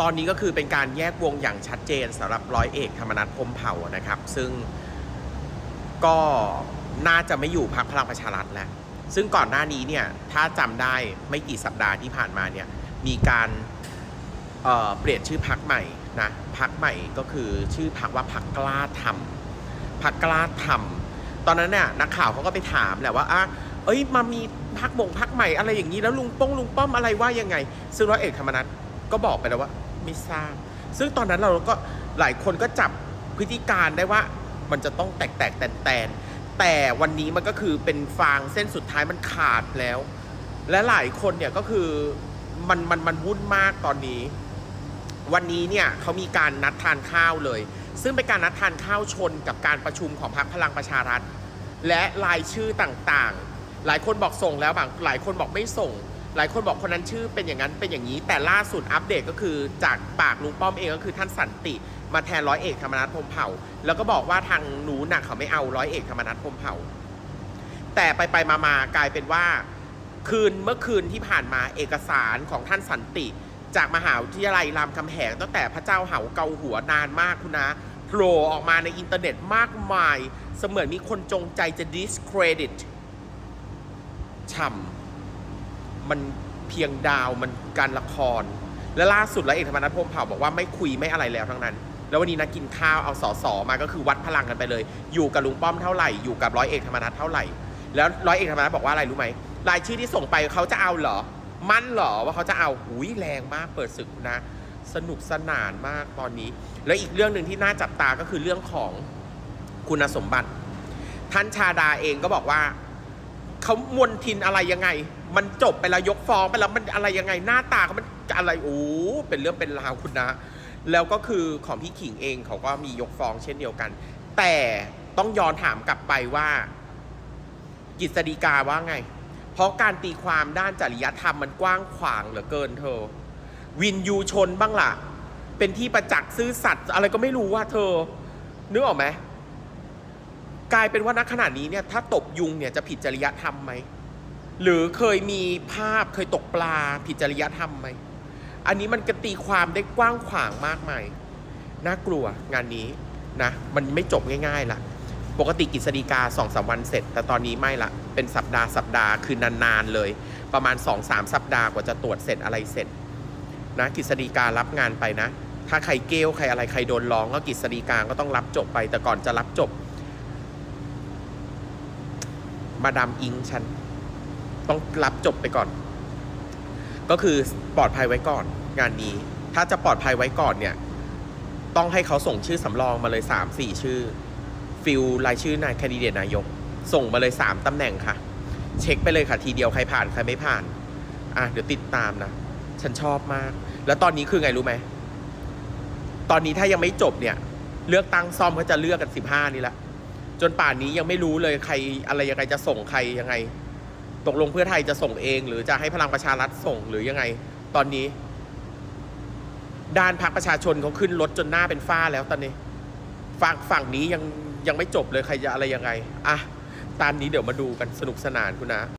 ตอนนี้ก็คือเป็นการแยกวงอย่างชัดเจนสำหรับร้อยเอกธรรมนัฐพมเผ่านะครับ ซึ่งก็น่าจะไม่อยู่พรรคพลังประชารัฐแล้ว ซึ่งก่อนหน้านี้เนี่ยถ้าจำได้ไม่กี่สัปดาห์ที่ผ่านมาเนี่ยมีการเเปลี่ยนชื่อพรรคใหม่นะพรรคใหม่ก็คือชื่อพรรคว่าพรรคกล้าทำพรรคกล้าทำตอนนั้นเนี่ยนักข่าวเขาก็ไปถามแหละว่าอะเอ้ยมามีพรรคมงพรรคใหม่อะไรอย่างนี้แล้วลุงป้องลุงป้อมอะไรว่ายังไง ซึ่งร้อยเอกธรรมนัฐก็บอกไปแล้วว่า ไม่ทราบ ซึ่งตอนนั้นเราก็หลายคนก็จับพฤติการได้ว่ามันจะต้องแตกแตกแตนแตนแต่วันนี้มันก็คือเป็นฟางเส้นสุดท้ายมันขาดแล้ว และหลายคนเนี่ยก็คือมันมันมันวุ่นมากตอนนี้ วันนี้เนี่ยเขามีการนัดทานข้าวเลย ซึ่งเป็นการนัดทานข้าวชนกับการประชุมของพรรคพลังประชารัฐ และรายชื่อต่างๆ หลายคนบอกส่งแล้วบางหลายคนบอกไม่ส่ง หลายคนบอกคนนั้นชื่อเป็นอย่างนั้นเป็นอย่างนี้ แต่ล่าสุดอัปเดตก็คือจากปากลุงป้อมเองก็คือท่านสันติ มาแทนร้อยเอกธรรมนัฐพมเผ่า แล้วก็บอกว่าทางหนูน่ะเขาไม่เอาร้อยเอกธรรมนัฐพมเผ่า แต่ไปไปๆมาๆกลายเป็นว่า คืนเมื่อคืนที่ผ่านมาเอกสารของท่านสันติ จากมหาวิทยาลัยรามคำแหงตั้งแต่พระเจ้าเหาเกาหัวนานมากคุณนะโผล่ออกมาในอินเทอร์เน็ตมากมาย เสมือนมีคนจงใจจะ discredit ช่ำ มันเพียงดาวมันการละคร และล่าสุดแล้วเอกธรรมนัฐพรหมเผ่าบอกว่าไม่คุยไม่อะไรแล้วทั้งนั้น แล้ววันนี้นัดกินข้าวเอาสอสอมาก็คือวัดพลังกันไปเลย อยู่กับลุงป้อมเท่าไหร่อยู่กับร้อยเอกธรรมนัฐเท่าไหร่ แล้วร้อยเอกธรรมนัฐบอกว่าอะไรรู้ไหมรายชื่อที่ส่งไปเขาจะเอาเหรอ มั่นเหรอว่าเขาจะเอาหุยแรงมากเปิดศึกนะ สนุกสนานมากตอนนี้ แล้วอีกเรื่องหนึ่งที่น่าจับตาก็คือเรื่องของคุณสมบัติ ท่านชาดาเองก็บอกว่าเขามวนทินอะไรยังไง มันจบไปแล้วยกฟ้องไปแล้วมันอะไรยังไงหน้าตาเขามันอะไรโอ้เป็นเรื่องเป็นราวคุณนะ แล้วก็คือของพี่ขิงเองเขาก็มียกฟ้องเช่นเดียวกัน แต่ต้องย้อนถามกลับไปว่า กิษฎีกาว่าไง เพราะการตีความด้านจริยธรรมมันกว้างขวางเหลือเกินเธอ วินยูชนบ้างล่ะ เป็นที่ประจักษ์ซื่อสัตย์อะไรก็ไม่รู้ว่าเธอนึกออกไหมกลายเป็นว่าณขณะนี้เนี่ยถ้าตบยุงเนี่ยจะผิดจริยธรรมไหม หรือเคยมีภาพเคยตกปลาผิดจริยธรรมไหม อันนี้มันกตีความได้กว้างขวางมากมาย น่ากลัวงานนี้นะ มันไม่จบง่ายๆละปกติกฤษฎีกาสองสามวันเสร็จ แต่ตอนนี้ไม่ละ เป็นสัปดาห์สัปดาห์คือนานๆเลย ประมาณ2อสามสัปดาห์กว่าจะตรวจเสร็จอะไรเสร็จนะกฤษฎีการับงานไปนะ ถ้าใครเกลใครอะไรใครโดนร้องก็กฤษฎีกาก็ต้องรับจบไป แต่ก่อนจะรับจบ มาดามอิงฉัน ต้องรับจบไปก่อน ก็คือปลอดภัยไว้ก่อน งานนี้ ถ้าจะปลอดภัยไว้ก่อนเนี่ย ต้องให้เขาส่งชื่อสำรองมาเลย 3 4 ชื่อ ฟิลรายชื่อนายแคนดิเดตนายก ส่งมาเลย 3ตำแหน่งค่ะ เช็คไปเลยค่ะ ทีเดียวใครผ่านใครไม่ผ่าน อะเดี๋ยวติดตามนะ ฉันชอบมาก แล้วตอนนี้คือไงรู้ไหม ตอนนี้ถ้ายังไม่จบเนี่ย เลือกตั้งซ่อมเขาจะเลือกกัน 15 นี่แหละจนป่านนี้ยังไม่รู้เลยใครอะไรยังไงจะส่งใครยังไง ตกลงเพื่อไทยจะส่งเอง หรือจะให้พลังประชารัฐส่งหรือยังไง ตอนนี้ ด้านพรรคประชาชนเขาขึ้นรถจนหน้าเป็นฝ้าแล้วตอนนี้ ฝั่งฝั่งนี้ยังยังไม่จบเลยใครจะอะไรยังไงอะตามนี้เดี๋ยวมาดูกันสนุกสนานคุณนะ